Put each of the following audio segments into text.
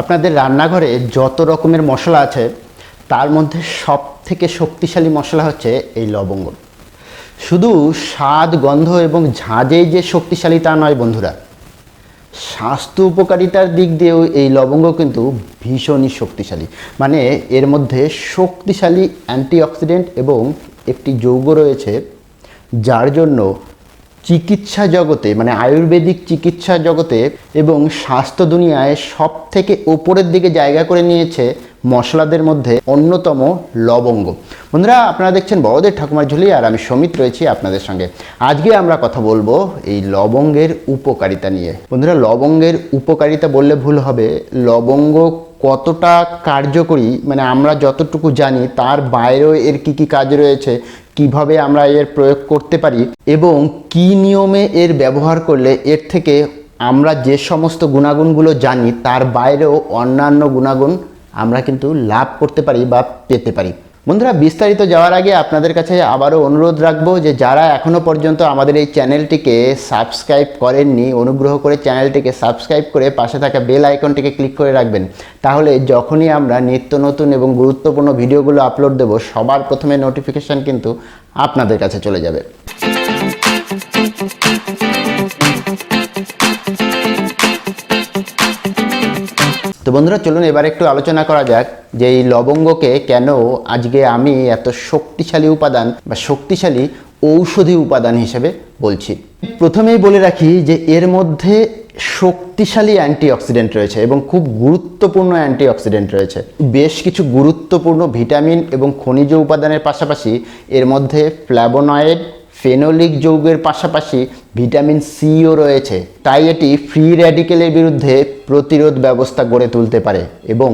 আপনাদের রান্নাঘরে যত রকমের মশলা আছে, তার মধ্যে সব থেকে শক্তিশালী মশলা হচ্ছে এই লবঙ্গ। শুধু স্বাদ, গন্ধ এবং ঝাঁজেই যে শক্তিশালী তা নয় বন্ধুরা। স্বাস্থ্য উপকারিতার দিক দিয়েও এই লবঙ্গ কিন্তু ভীষণই শক্তিশালী। মানে এর মধ্যে শক্তিশালী অ্যান্টিঅক্সিডেন্ট এবং একটি যৌগ রয়েছে, যার জন্য চিকিৎসা জগতে মানে আয়ুর্বেদিক চিকিৎসা জগতে এবং স্বাস্থ্য দুনিয়ায় সব থেকে ওপরের দিকে জায়গা করে নিয়েছে মশলাদের মধ্যে অন্যতম লবঙ্গ। বন্ধুরা, আপনারা দেখছেন বড়দের ঠাকুমার ঝুলি আর আমি সমিত রয়েছি আপনাদের সঙ্গে। আজকে আমরা কথা বলব এই লবঙ্গের উপকারিতা নিয়ে। বন্ধুরা, লবঙ্গের উপকারিতা বললে ভুল হবে। লবঙ্গ কতটা কার্যকরী মানে আমরা যতটুকু জানি, তার বাইরেও এর কি কি কাজ রয়েছে কীভাবে আমরা এর প্রয়োগ করতে পারি এবং কি নিয়মে এর ব্যবহার করলে এর থেকে আমরা যে সমস্ত গুণাগুণগুলো জানি তার বাইরেও অন্যান্য গুণাগুণ আমরা কিন্তু লাভ করতে পারি বা পেতে পারি। বন্ধুরা, বিস্তারিত যাওয়ার আগে আপনাদের কাছে আবারও অনুরোধ রাখব যে যারা এখনও পর্যন্ত আমাদের এই চ্যানেলটিকে সাবস্ক্রাইব করেননি, অনুগ্রহ করে চ্যানেলটিকে সাবস্ক্রাইব করে পাশে থাকা বেল আইকনটিকে ক্লিক করে রাখবেন। তাহলে যখনই আমরা নিত্য নতুন এবং গুরুত্বপূর্ণ ভিডিওগুলো আপলোড দেব, সবার প্রথমে নোটিফিকেশান কিন্তু আপনাদের কাছে চলে যাবে। তো বন্ধুরা, চলুন এবার একটু আলোচনা করা যাক। যে এই লবঙ্গকে কেন আজকে আমি এত শক্তিশালী উপাদান বা শক্তিশালী ঔষধি উপাদান হিসেবে বলছি? প্রথমেই বলে রাখি যে এর মধ্যে শক্তিশালী অ্যান্টিঅক্সিডেন্ট রয়েছে এবং খুব গুরুত্বপূর্ণ অ্যান্টিঅক্সিডেন্ট রয়েছে। বেশ কিছু গুরুত্বপূর্ণ ভিটামিন এবং খনিজ উপাদানের পাশাপাশি এর মধ্যে ফ্ল্যাবোনয়েড ফেনোলিক যৌগের পাশাপাশি ভিটামিন সিও রয়েছে। তাই এটি ফ্রি র্যাডিকেলের বিরুদ্ধে প্রতিরোধ ব্যবস্থা গড়ে তুলতে পারে এবং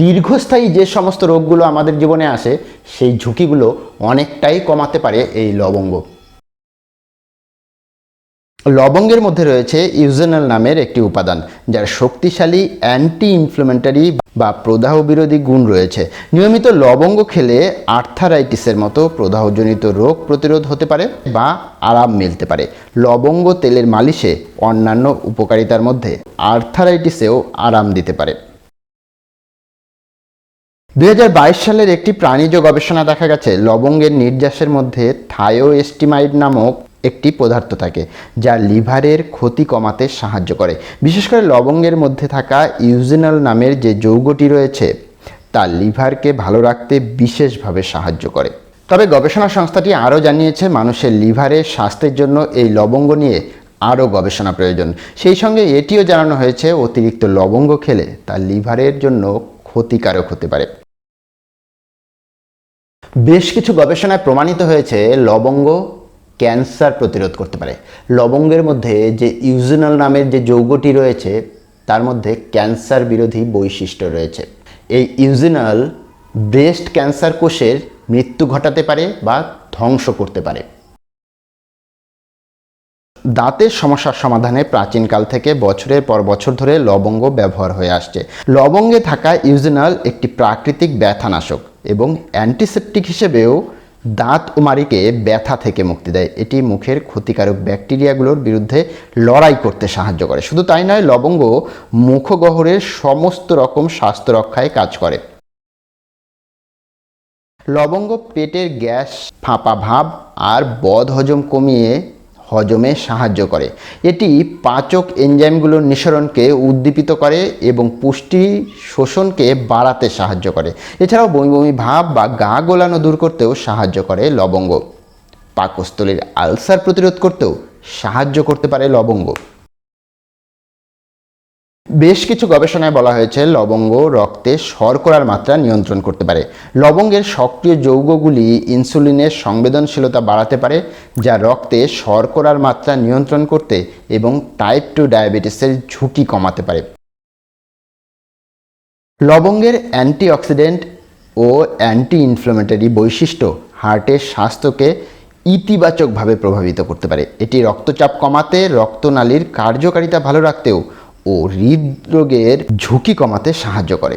দীর্ঘস্থায়ী যে সমস্ত রোগগুলো আমাদের জীবনে আসে, সেই ঝুঁকিগুলো অনেকটাই কমাতে পারে এই লবঙ্গ। লবঙ্গের মধ্যে রয়েছে ইউজেনাল নামের একটি উপাদান, যার শক্তিশালী অ্যান্টি ইনফ্লামেটারি বা প্রদাহ বিরোধী গুণ রয়েছে। নিয়মিত লবঙ্গ খেলে আর্থারাইটিসের মতো প্রদাহজনিত রোগ প্রতিরোধ হতে পারে বা আরাম মিলতে পারে। লবঙ্গ তেলের মালিশে অন্যান্য উপকারিতার মধ্যে আর্থারাইটিসেও আরাম দিতে পারে। দু হাজার বাইশ সালের একটি প্রাণীজ গবেষণা দেখা গেছে, লবঙ্গের নির্যাসের মধ্যে থায়োএস্টিমাইড নামক একটি পদার্থ থাকে, যা লিভারের ক্ষতি কমাতে সাহায্য করে। বিশেষ করে লবঙ্গের মধ্যে থাকা ইউজিনাল নামের যে যৌগটি রয়েছে, তা লিভারকে ভালো রাখতে বিশেষভাবে সাহায্য করে। তবে গবেষণা সংস্থাটি আরও জানিয়েছে, মানুষের লিভারের স্বাস্থ্যের জন্য এই লবঙ্গ নিয়ে আরও গবেষণা প্রয়োজন। সেই সঙ্গে এটিও জানানো হয়েছে, অতিরিক্ত লবঙ্গ খেলে তা লিভারের জন্য ক্ষতিকারক হতে পারে। বেশ কিছু গবেষণায় প্রমাণিত হয়েছে, লবঙ্গ ক্যান্সার প্রতিরোধ করতে পারে। লবঙ্গের মধ্যে যে ইউজিনাল নামের যে যৌগটি রয়েছে, তার মধ্যে ক্যান্সার বিরোধী বৈশিষ্ট্য রয়েছে। এই ইউজিনাল ব্রেস্ট ক্যান্সার কোষের মৃত্যু ঘটাতে পারে বা ধ্বংস করতে পারে। দাঁতের সমস্যার সমাধানে প্রাচীনকাল থেকে বছরের পর বছর ধরে লবঙ্গ ব্যবহার হয়ে আসছে। লবঙ্গে থাকা ইউজিনাল একটি প্রাকৃতিক ব্যথানাশক এবং অ্যান্টিসেপটিক হিসেবেও দাঁত ও মারিকে ব্যথা থেকে মুক্তি দেয়। এটি মুখের ক্ষতিকারক ব্যাকটেরিয়াগুলোর বিরুদ্ধে লড়াই করতে সাহায্য করে। শুধু তাই নয়, লবঙ্গ মুখগহরের সমস্ত রকম স্বাস্থ্য রক্ষায় কাজ করে। লবঙ্গ পেটের গ্যাস, ফাঁপা ভাব আর বদহজম কমিয়ে হজমে সাহায্য করে। এটি পাচক এনজাইমগুলোর নিঃসরণকে উদ্দীপিত করে এবং পুষ্টি শোষণকে বাড়াতে সাহায্য করে। এছাড়াও বমি বমি ভাব বা গা গোলানো দূর করতেও সাহায্য করে লবঙ্গ। পাকস্থলীর আলসার প্রতিরোধ করতেও সাহায্য করতে পারে লবঙ্গ। বেশ কিছু গবেষণায় বলা হয়েছে লবঙ্গ, রক্তে শর্করার মাত্রা নিয়ন্ত্রণ করতে পারে। লবঙ্গের সক্রিয় যৌগগুলি ইনসুলিনের সংবেদনশীলতা বাড়াতে পারে, যা রক্তে শর্করার মাত্রা নিয়ন্ত্রণ করতে এবং টাইপ টু ডায়াবেটিসের ঝুঁকি কমাতে পারে। লবঙ্গের অ্যান্টিঅক্সিডেন্ট ও অ্যান্টি ইনফ্লামেটরি বৈশিষ্ট্য হার্টের স্বাস্থ্যকে ইতিবাচকভাবে প্রভাবিত করতে পারে। এটি রক্তচাপ কমাতে রক্তনালীর কার্যকারিতা ভালো রাখতেও ও হৃদরোগের ঝুঁকি কমাতে সাহায্য করে।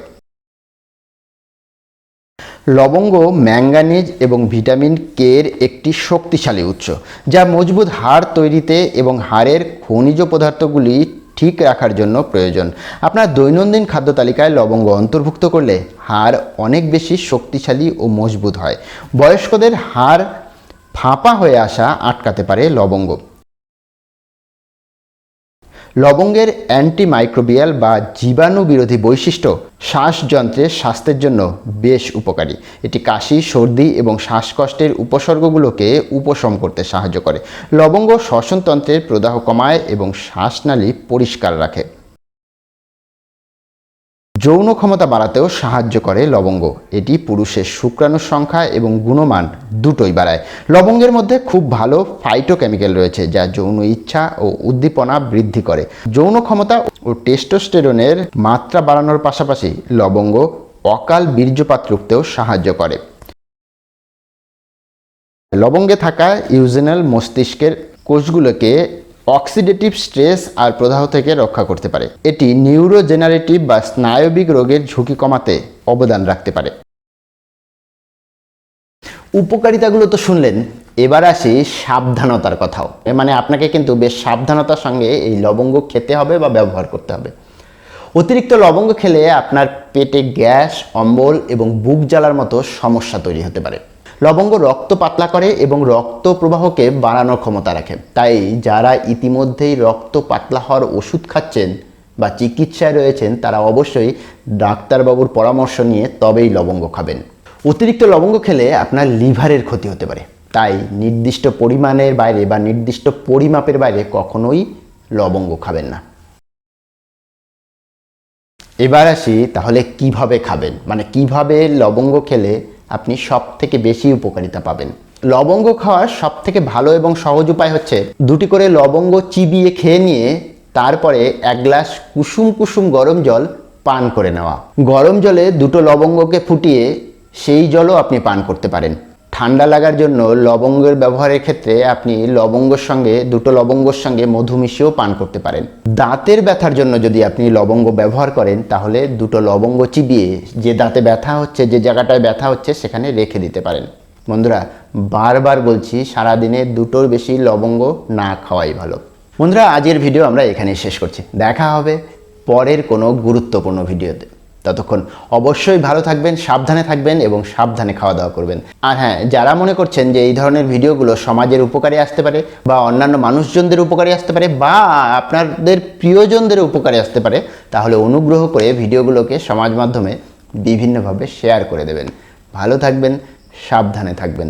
লবঙ্গ, ম্যাঙ্গানিজ এবং ভিটামিন কে এর একটি শক্তিশালী উৎস, যা মজবুত হাড় তৈরিতে এবং হাড়ের খনিজ পদার্থগুলি ঠিক রাখার জন্য প্রয়োজন। আপনার দৈনন্দিন খাদ্য তালিকায় লবঙ্গ অন্তর্ভুক্ত করলে হাড় অনেক বেশি শক্তিশালী ও মজবুত হয়। বয়স্কদের হাড় ফাঁপা হয়ে আসা আটকাতে পারে লবঙ্গ। লবঙ্গের অ্যান্টিমাইক্রোবিয়াল বা জীবাণু বিরোধী বৈশিষ্ট্য শ্বাসযন্ত্রের স্বাস্থ্যের জন্য বেশ উপকারী। এটি কাশি, সর্দি এবং শ্বাসকষ্টের উপসর্গগুলোকে উপশম করতে সাহায্য করে। লবঙ্গ শ্বসনতন্ত্রের প্রদাহ কমায় এবং শ্বাসনালী পরিষ্কার রাখে। যৌন ক্ষমতা বাড়াতেও সাহায্য করে লবঙ্গ। এটি পুরুষের শুক্রাণুর সংখ্যা এবং গুণমান দুটোই বাড়ায়। লবঙ্গের মধ্যে খুব ভালো ফাইটোকেমিক্যাল রয়েছে, যা যৌন ইচ্ছা ও উদ্দীপনা বৃদ্ধি করে। যৌন ক্ষমতা ও টেস্টোস্টেরনের মাত্রা বাড়ানোর পাশাপাশি লবঙ্গ অকাল বীর্যপাত রুখতেও সাহায্য করে। লবঙ্গে থাকা ইউজেনাল মস্তিষ্কের কোষগুলোকে অক্সিডেটিভ স্ট্রেস আর প্রদাহ থেকে রক্ষা করতে পারে। এটি নিউরোজেনারেটিভ বা স্নায়বিক রোগের ঝুঁকি কমাতে অবদান রাখতে পারে। উপকারিতাগুলো তো শুনলেন, এবার আসি সাবধানতার কথাও। মানে আপনাকে কিন্তু বেশ সাবধানতার সঙ্গে এই লবঙ্গ খেতে হবে বা ব্যবহার করতে হবে। অতিরিক্ত লবঙ্গ খেলে আপনার পেটে গ্যাস, অম্বল এবং বুক জ্বালার মতো সমস্যা তৈরি হতে পারে। লবঙ্গ রক্ত পাতলা করে এবং রক্ত প্রবাহকে বাড়ানোর ক্ষমতা রাখে। তাই যারা ইতিমধ্যেই রক্ত পাতলা হওয়ার ওষুধ খাচ্ছেন বা চিকিৎসায় রয়েছেন, তারা অবশ্যই ডাক্তারবাবুর পরামর্শ নিয়ে তবেই লবঙ্গ খাবেন। অতিরিক্ত লবঙ্গ খেলে আপনার লিভারের ক্ষতি হতে পারে। তাই নির্দিষ্ট পরিমাণের বাইরে বা নির্দিষ্ট পরিমাপের বাইরে কখনোই লবঙ্গ খাবেন না। এবার আসি তাহলে কীভাবে খাবেন? মানে কীভাবে লবঙ্গ খেলে আপনি সব থেকে বেশি উপকারিতা পাবেন। লবঙ্গ খাওয়ার সব থেকে ভালো এবং সহজ উপায় হচ্ছে দুটি করে লবঙ্গ চিবিয়ে খেয়ে নিয়ে তারপরে এক গ্লাস কুসুম কুসুম গরম জল পান করে নেওয়া। গরম জলে দুটো লবঙ্গকে ফুটিয়ে সেই জলও আপনি পান করতে পারেন। ঠান্ডা লাগার জন্য লবঙ্গের ব্যবহারের ক্ষেত্রে আপনি লবঙ্গর সঙ্গে, দুটো লবঙ্গর সঙ্গে মধু মিশিয়েও পান করতে পারেন। দাঁতের ব্যথার জন্য যদি আপনি লবঙ্গ ব্যবহার করেন, তাহলে দুটো লবঙ্গ চিবিয়ে যে দাঁতে ব্যথা হচ্ছে, যে জায়গাটায় ব্যথা হচ্ছে, সেখানে রেখে দিতে পারেন। বন্ধুরা, বারবার বলছি, সারাদিনে দুটোর বেশি লবঙ্গ না খাওয়াই ভালো। বন্ধুরা, আজকের ভিডিও আমরা এখানেই শেষ করছি। দেখা হবে পরের কোনো গুরুত্বপূর্ণ ভিডিওতে। ততক্ষণ অবশ্যই ভালো থাকবেন, সাবধানে থাকবেন এবং সাবধানে খাওয়া দাওয়া করবেন। আর হ্যাঁ যারা মনে করছেন যে এই ধরনের ভিডিওগুলো সমাজের উপকারে আসতে পারে বা অন্যান্য মানুষজনদের উপকারে আসতে পারে বা আপনাদের প্রিয়জনদের উপকারে আসতে পারে, তাহলে অনুগ্রহ করে ভিডিওগুলোকে সমাজ মাধ্যমে বিভিন্নভাবে শেয়ার করে দেবেন। ভালো থাকবেন, সাবধানে থাকবেন।